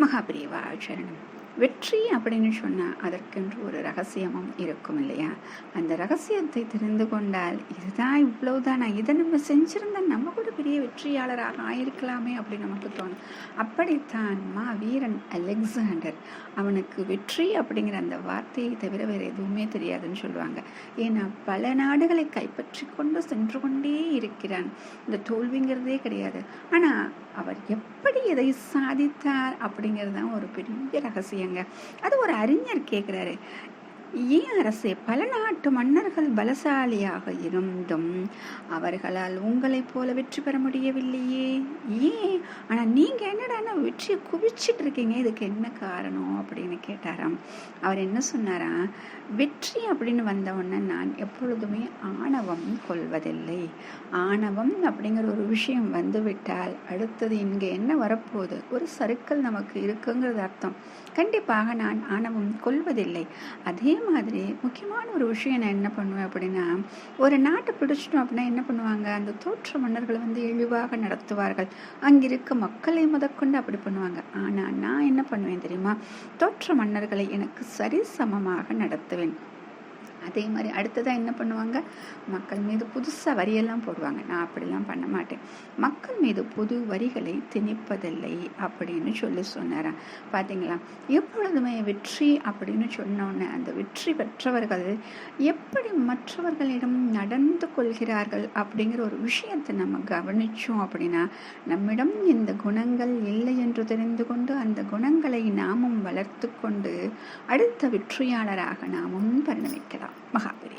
மகாபிரிவா சரணம். வெற்றி அப்படின்னு சொன்னால் அதற்கென்று ஒரு ரகசியமும் இருக்கும் இல்லையா? அந்த ரகசியத்தை தெரிந்து கொண்டால் இதுதான் இவ்வளவுதானா. இதை நம்ம செஞ்சிருந்தா நம்ம கூட பெரிய வெற்றியாளராக ஆயிருக்கலாமே அப்படின்னு நமக்கு தோணும். அப்படித்தான் மா வீரன் அலெக்சாண்டர். அவனுக்கு வெற்றி அப்படிங்கிற அந்த வார்த்தையை தவிர வேறு எதுவுமே தெரியாதுன்னு சொல்லுவாங்க. ஏன்னா பல நாடுகளை கைப்பற்றி கொண்டு சென்று கொண்டே இருக்கிறான். இந்த தோல்விங்கிறதே கிடையாது. ஆனால் அவர் எப்படி இதை சாதித்தார் அப்படிங்கிறது தான் ஒரு பெரிய ரகசியங்க. அது ஒரு அறிஞர் கேட்குறாரு ஏன் அரசே பல நாட்டு மன்னர்கள் பலசாலியாக இருந்தும் அவர்களால் உங்களைப் போல வெற்றி பெற முடியவில்லையே? ஏன் நீங்கள் என்னடான்னா வெற்றியை குவிச்சிட்டு இருக்கீங்க இதுக்கு என்ன காரணம் அப்படின்னு கேட்டாராம். அவர் என்ன சொன்னாராம்? வெற்றி அப்படின்னு வந்தவுடனே நான் எப்பொழுதுமே ஆணவம் கொள்வதில்லை. ஆணவம் அப்படிங்கிற ஒரு விஷயம் வந்துவிட்டால் அடுத்தது இங்கே என்ன வரப்போகுது? ஒரு சருக்கள் நமக்கு இருக்குங்கிறது அர்த்தம். கண்டிப்பாக நான் ஆணவம் கொள்வதில்லை. அதே மாதிரி முக்கியமான ஒரு விஷயம் நான் என்ன பண்ணுவேன் அப்படின்னா ஒரு நாட்டை பிடிச்சிட்டோம் அப்படின்னா என்ன பண்ணுவாங்க? அந்த தோற்ற மன்னர்களை வந்து இழிவாக நடத்துவார்கள். அங்கிருக்க மக்கள் மக்களை முதற்கொண்டு அப்படி பண்ணுவாங்க. ஆனால் நான் என்ன பண்ணுவேன் தெரியுமா? தோற்ற மன்னர்களை எனக்கு சரிசமமாக நடத்துவேன். அதே மாதிரி அடுத்ததாக என்ன பண்ணுவாங்க? மக்கள் மீது புதுசாக வரியெல்லாம் போடுவாங்க. நான் அப்படிலாம் பண்ண மாட்டேன். மக்கள் மீது புது வரிகளை திணிப்பதில்லை அப்படின்னு சொல்லி சொன்னாராம். பார்த்தீங்களா எப்பொழுதுமே வெற்றி அப்படின்னு சொன்னோன்னே அந்த வெற்றி பெற்றவர்கள் எப்படி மற்றவர்களிடம் நடந்து கொள்கிறார்கள் அப்படிங்கிற ஒரு விஷயத்தை நம்ம கவனித்தோம் அப்படின்னா நம்மிடம் இந்த குணங்கள் இல்லை என்று தெரிந்து கொண்டு அந்த குணங்களை நாமும் வளர்த்து கொண்டு அடுத்த வெற்றியாளராக நாமும் பரிணமிக்கலாம் 马哈าวิท